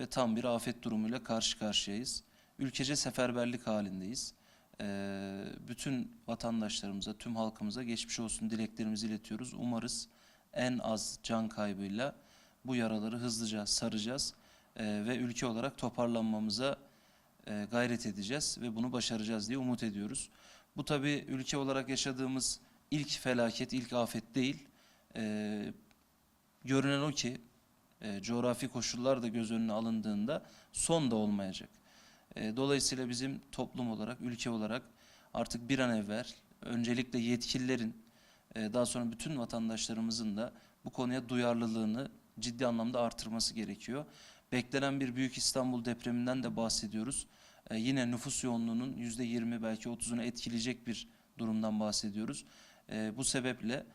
ve tam bir afet durumuyla karşı karşıyayız. Ülkece seferberlik halindeyiz. Ee, bütün vatandaşlarımıza, tüm halkımıza geçmiş olsun dileklerimizi iletiyoruz. Umarız en az can kaybıyla bu yaraları hızlıca saracağız Ee, ve ülke olarak toparlanmamıza e, gayret edeceğiz ve bunu başaracağız diye umut ediyoruz. Bu tabii ülke olarak yaşadığımız ilk felaket, ilk afet değil. Ee, görünen o ki e, coğrafi koşullar da göz önüne alındığında son da olmayacak. E, dolayısıyla bizim toplum olarak, ülke olarak artık bir an evvel öncelikle yetkililerin e, daha sonra bütün vatandaşlarımızın da bu konuya duyarlılığını ciddi anlamda artırması gerekiyor. Beklenen bir Büyük İstanbul depreminden de bahsediyoruz. E, yine nüfus yoğunluğunun %20 belki 30'unu etkileyecek bir durumdan bahsediyoruz. E, bu sebeple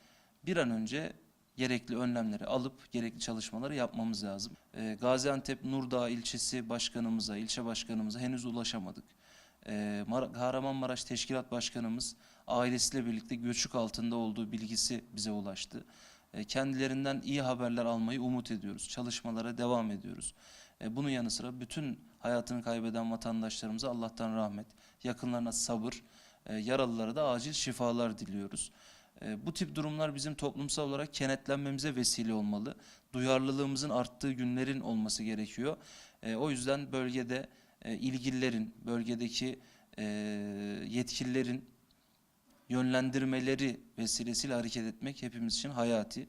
bir an önce gerekli önlemleri alıp gerekli çalışmaları yapmamız lazım. Ee, Gaziantep Nurdağ ilçesi başkanımıza, ilçe başkanımıza henüz ulaşamadık. Ee, Mar- Kahramanmaraş Teşkilat Başkanımız ailesiyle birlikte göçük altında olduğu bilgisi bize ulaştı. Ee, kendilerinden iyi haberler almayı umut ediyoruz. Çalışmalara devam ediyoruz. Ee, bunun yanı sıra bütün hayatını kaybeden vatandaşlarımıza Allah'tan rahmet, yakınlarına sabır, e, yaralılara da acil şifalar diliyoruz. E, Bu tip durumlar bizim toplumsal olarak kenetlenmemize vesile olmalı. Duyarlılığımızın arttığı günlerin olması gerekiyor. E, O yüzden bölgede e, ilgililerin, bölgedeki e, yetkililerin yönlendirmeleri vesilesiyle hareket etmek hepimiz için hayati.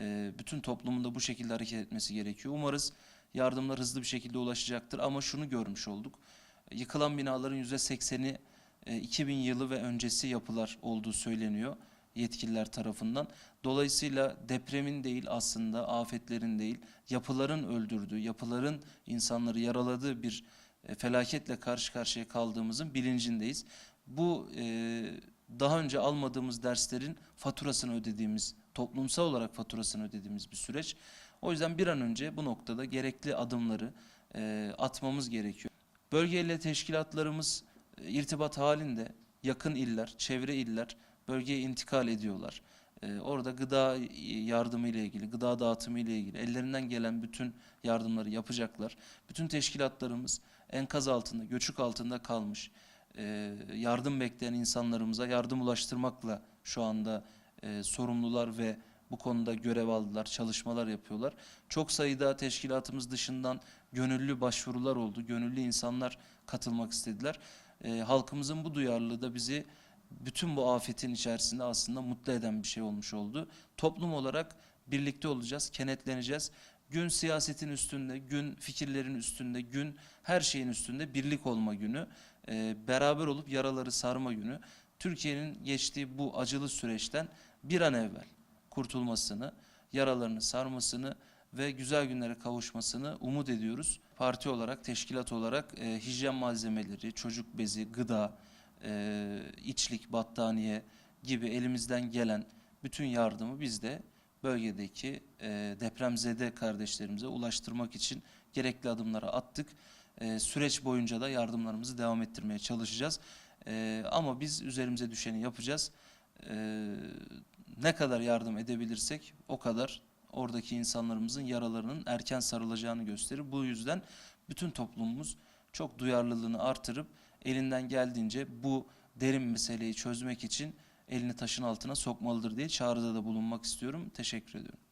E, Bütün toplumun da bu şekilde hareket etmesi gerekiyor. Umarız yardımlar hızlı bir şekilde ulaşacaktır ama şunu görmüş olduk. Yıkılan binaların %80'i e, 2000 yılı ve öncesi yapılar olduğu söyleniyor yetkililer tarafından. Dolayısıyla depremin değil aslında afetlerin değil yapıların öldürdüğü, yapıların insanları yaraladığı bir e, felaketle karşı karşıya kaldığımızın bilincindeyiz. Bu e, daha önce almadığımız derslerin faturasını ödediğimiz, toplumsal olarak faturasını ödediğimiz bir süreç. O yüzden bir an önce bu noktada gerekli adımları e, atmamız gerekiyor. Bölgeyle teşkilatlarımız e, irtibat halinde yakın iller, çevre iller bölgeye intikal ediyorlar. Ee, orada gıda yardımı ile ilgili, gıda dağıtımı ile ilgili ellerinden gelen bütün yardımları yapacaklar. Bütün teşkilatlarımız enkaz altında, göçük altında kalmış, e, yardım bekleyen insanlarımıza yardım ulaştırmakla şu anda e, sorumlular ve bu konuda görev aldılar, çalışmalar yapıyorlar. Çok sayıda teşkilatımız dışından gönüllü başvurular oldu, gönüllü insanlar katılmak istediler. E, halkımızın bu duyarlılığı da bizi bütün bu afetin içerisinde aslında mutlu eden bir şey olmuş oldu. Toplum olarak birlikte olacağız, kenetleneceğiz. Gün siyasetin üstünde, gün fikirlerin üstünde, gün her şeyin üstünde birlik olma günü, e, beraber olup yaraları sarma günü. Türkiye'nin geçtiği bu acılı süreçten bir an evvel kurtulmasını, yaralarını sarmasını ve güzel günlere kavuşmasını umut ediyoruz. Parti olarak, teşkilat olarak e, hijyen malzemeleri, çocuk bezi, gıda, e, içlik, battaniye gibi elimizden gelen bütün yardımı biz de bölgedeki e, depremzede kardeşlerimize ulaştırmak için gerekli adımları attık. E, süreç boyunca da yardımlarımızı devam ettirmeye çalışacağız. E, ama biz üzerimize düşeni yapacağız. E, ne kadar yardım edebilirsek o kadar oradaki insanlarımızın yaralarının erken sarılacağını gösterir. Bu yüzden bütün toplumumuz çok duyarlılığını artırıp elinden geldiğince bu derin meseleyi çözmek için elini taşın altına sokmalıdır diye çağrıda da bulunmak istiyorum. Teşekkür ediyorum.